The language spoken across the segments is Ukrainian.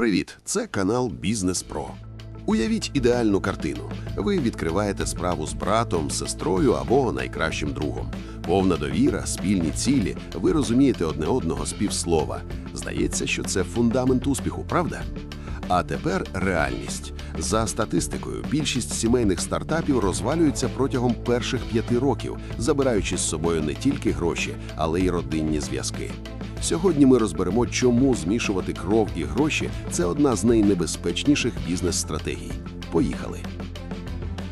Привіт! Це канал Бізнес Про. Уявіть ідеальну картину. Ви відкриваєте справу з братом, сестрою або найкращим другом. Повна довіра, спільні цілі. Ви розумієте одне одного з півслова. Здається, що це фундамент успіху, правда? А тепер реальність. За статистикою, більшість сімейних стартапів розвалюються протягом перших п'яти років, забираючи з собою не тільки гроші, але й родинні зв'язки. Сьогодні ми розберемо, чому змішувати кров і гроші це одна з найнебезпечніших бізнес-стратегій. Поїхали.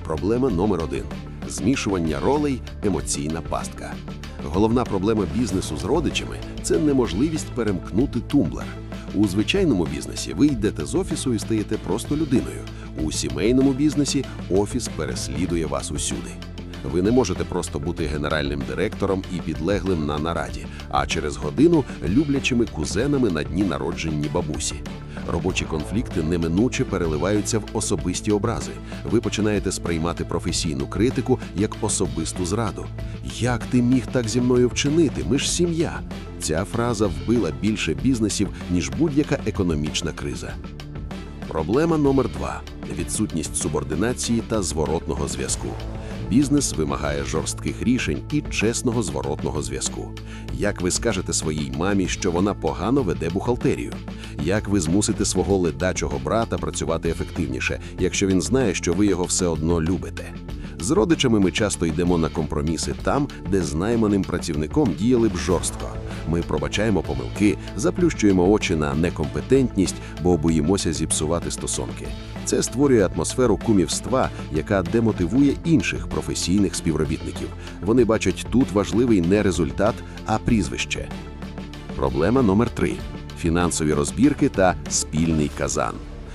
Проблема номер один: змішування ролей, емоційна пастка. Головна проблема бізнесу з родичами це неможливість перемкнути тумблер. У звичайному бізнесі ви йдете з офісу і стаєте просто людиною. У сімейному бізнесі офіс переслідує вас усюди. Ви не можете просто бути генеральним директором і підлеглим на нараді, а через годину люблячими кузенами на дні народженні бабусі. Робочі конфлікти неминуче переливаються в особисті образи. Ви починаєте сприймати професійну критику як особисту зраду. Як ти міг так зі мною вчинити? Ми ж сім'я. Ця фраза вбила більше бізнесів, ніж будь-яка економічна криза. Проблема номер два відсутність субординації та зворотного зв'язку. Бізнес вимагає жорстких рішень і чесного зворотного зв'язку. Як ви скажете своїй мамі, що вона погано веде бухгалтерію? Як ви змусите свого ледачого брата працювати ефективніше, якщо він знає, що ви його все одно любите? З родичами ми часто йдемо на компроміси там, де з найманим працівником діяли б жорстко. Ми пробачаємо помилки, заплющуємо очі на некомпетентність, бо боїмося зіпсувати стосунки. Це створює атмосферу кумівства, яка демотивує інших професійних співробітників. Вони бачать тут важливий не результат, а прізвище. Проблема номер три фінансові розбірки та спільний казан.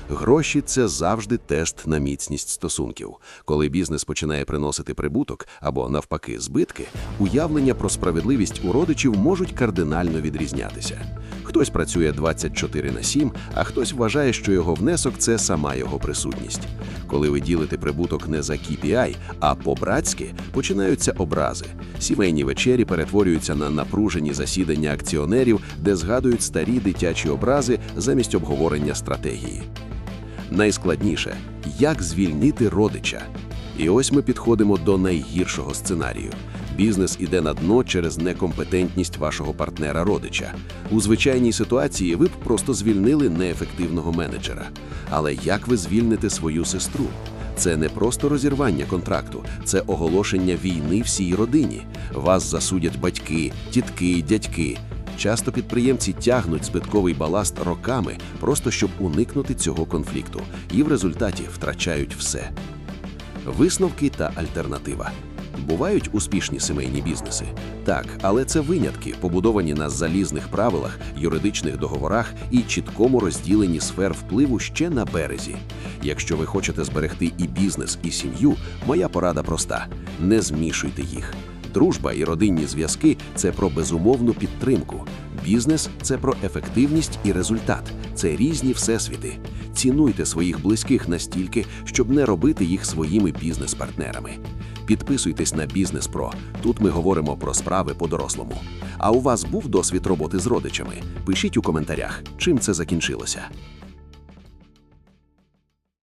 Гроші це завжди тест на міцність стосунків. Коли бізнес починає приносити прибуток або навпаки збитки, уявлення про справедливість у родичів можуть кардинально відрізнятися. Хтось працює 24 на 7, а хтось вважає, що його внесок це сама його присутність. Коли ви ділите прибуток не за KPI, а по-братськи, починаються образи. Сімейні вечері перетворюються на напружені засідання акціонерів, де згадують старі дитячі образи замість обговорення стратегії. Найскладніше як звільнити родича. І ось ми підходимо до найгіршого сценарію. Бізнес іде на дно через некомпетентність вашого партнера-родича. У звичайній ситуації ви б просто звільнили неефективного менеджера. Але як ви звільните свою сестру? Це не просто розірвання контракту, це оголошення війни всій родині. Вас засудять батьки, тітки, дядьки. Часто підприємці тягнуть збитковий баласт роками, просто щоб уникнути цього конфлікту, і в результаті втрачають все. Висновки та альтернатива. Бувають успішні сімейні бізнеси? Так, але це винятки, побудовані на залізних правилах, юридичних договорах і чіткому розділенні сфер впливу ще на березі. Якщо ви хочете зберегти і бізнес, і сім'ю, моя порада проста: не змішуйте їх. Дружба і родинні зв'язки це про безумовну підтримку. Бізнес це про ефективність і результат. Це різні всесвіти. Цінуйте своїх близьких настільки, щоб не робити їх своїми бізнес-партнерами. Підписуйтесь на Бізнес Про. Тут ми говоримо про справи по-дорослому. А у вас був досвід роботи з родичами? Пишіть у коментарях, чим це закінчилося.